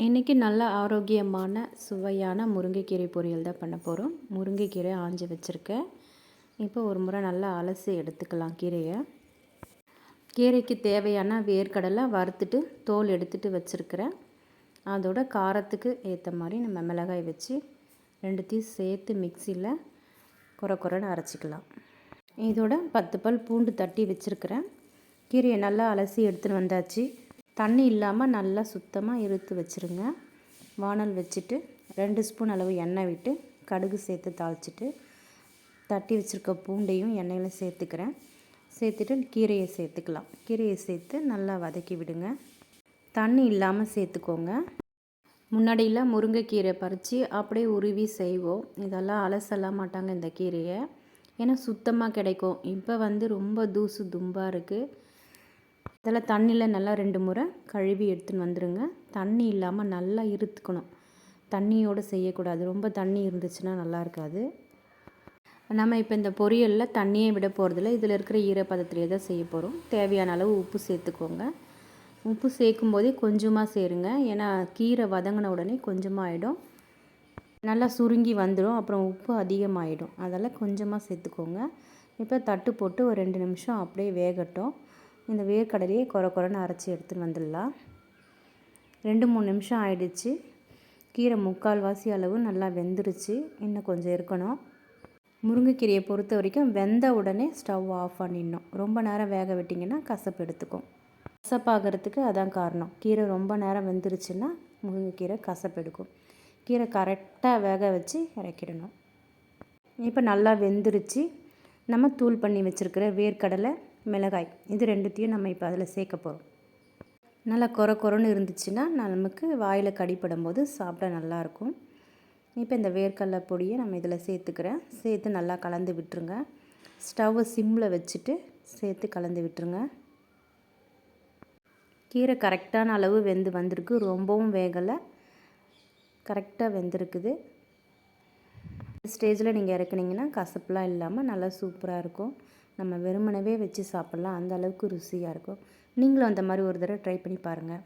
இன்றைக்கி நல்ல ஆரோக்கியமான சுவையான முருங்கைக்கீரை பொரியல் தான் பண்ண போகிறோம் முருங்கைக்கீரை ஆஞ்சி வச்சுருக்கேன். இப்போ ஒரு முறை நல்லா அலசி எடுத்துக்கலாம் கீரையை. கீரைக்கு தேவையான வேர்க்கடலை வறுத்துட்டு தோல் எடுத்துகிட்டு வச்சுருக்கிறேன். அதோட காரத்துக்கு ஏற்ற மாதிரி நம்ம மிளகாய் வச்சு ரெண்டுத்தையும் சேர்த்து மிக்சியில் குறை குறைன்னு அரைச்சிக்கலாம். இதோட பத்து பல் பூண்டு தட்டி வச்சுருக்கிறேன். கீரையை நல்லா அலசி எடுத்துகிட்டு வந்தாச்சு. தண்ணி இல்லாமல் நல்லா சுத்தமாக இருத்து வச்சுருங்க. வானல் வச்சுட்டு ரெண்டு ஸ்பூன் அளவு எண்ணெய் விட்டு கடுகு சேர்த்து தாளிச்சிட்டு தட்டி வச்சுருக்க பூண்டையும் எண்ணெயில் சேர்த்துக்கிறேன். சேர்த்துட்டு கீரையை சேர்த்துக்கலாம். கீரையை சேர்த்து நல்லா வதக்கி விடுங்க. தண்ணி இல்லாமல் சேர்த்துக்கோங்க. முன்னாடியில் முருங்கைக்கீரை பறித்து அப்படியே உருவி செய்வோம். இதெல்லாம் அலசலாம் மாட்டாங்க இந்த கீரையை. ஏன்னா சுத்தமாக கிடைக்கும். இப்போ வந்து ரொம்ப தூசு தும்பாக இருக்குது இதெல்லாம் தண்ணியில் நல்லா ரெண்டு முறை கழுவி எடுத்துன்னு வந்துடுங்க தண்ணி இல்லாமல் நல்லா இருத்துக்கணும். தண்ணியோடு செய்யக்கூடாது. ரொம்ப தண்ணி இருந்துச்சுன்னா நல்லா இருக்காது. நம்ம இப்போ இந்த பொரியலில் தண்ணியே விட போகிறதில்ல இதில் இருக்கிற ஈரப்பதத்திலே தான் செய்ய போகிறோம் தேவையான அளவு உப்பு சேர்த்துக்கோங்க. உப்பு சேர்க்கும் போதே கொஞ்சமாக சேருங்க. ஏன்னா கீரை வதங்கின உடனே கொஞ்சமாக ஆகிடும் நல்லா சுருங்கி வந்துடும். அப்புறம் உப்பு அதிகமாகிடும் அதெல்லாம் கொஞ்சமாக சேர்த்துக்கோங்க. இப்போ தட்டு போட்டு ஒரு ரெண்டு நிமிஷம் அப்படியே வேகட்டும். இந்த வேர்க்கடலையே குறை குறைன்னு அரைச்சி எடுத்துன்னு வந்துடலாம். ரெண்டு மூணு நிமிஷம் ஆயிடுச்சு. கீரை முக்கால்வாசி அளவு நல்லா வெந்துருச்சு. இன்னும் கொஞ்சம் இருக்கணும். முருங்கைக்கீரையை பொறுத்த வரைக்கும் வெந்த உடனே ஸ்டவ் ஆஃப் பண்ணிடணும். ரொம்ப நேரம் வேக விட்டிங்கன்னா கசப்பு எடுத்துக்கும். கசப்பாகிறதுக்கு அதான் காரணம். கீரை ரொம்ப நேரம் வெந்துருச்சுன்னா முருங்கைக்கீரை கசப்பு எடுக்கும். கீரை கரெக்டாக வேக வச்சு இறக்கிடணும். இப்போ நல்லா வெந்துருச்சு. நம்ம தூள் பண்ணி வச்சுருக்கிற வேர்க்கடலை மிளகாய். இது ரெண்டுத்தையும் நம்ம இப்போ அதில் சேர்க்க போகிறோம் நல்லா குறை குறைன்னு இருந்துச்சுன்னா நமக்கு வாயில் கடிப்படும் போது சாப்பிட நல்லாயிருக்கும் இப்போ இந்த வேர்க்கடலை பொடியை நம்ம இதில் சேர்த்துக்கிறேன். சேர்த்து நல்லா கலந்து விட்டுருங்க. ஸ்டவ்வை சிம்மில் வச்சுட்டு சேர்த்து கலந்து விட்டுருங்க. கீரை கரெக்டான அளவு வெந்து வந்திருக்கு. ரொம்பவும் வேகலை. கரெக்டாக வெந்திருக்குது. ஸ்டேஜில் நீங்கள் இறக்குனீங்கன்னா கசப்புலாம் இல்லாமல் நல்லா சூப்பராக இருக்கும். நம்ம வெறுமனவே வச்சு சாப்பிட்லாம். அந்த அளவுக்கு ருசியாக இருக்கும். நீங்களும் அந்த மாதிரி ஒரு தடவை ட்ரை பண்ணி பாருங்கள்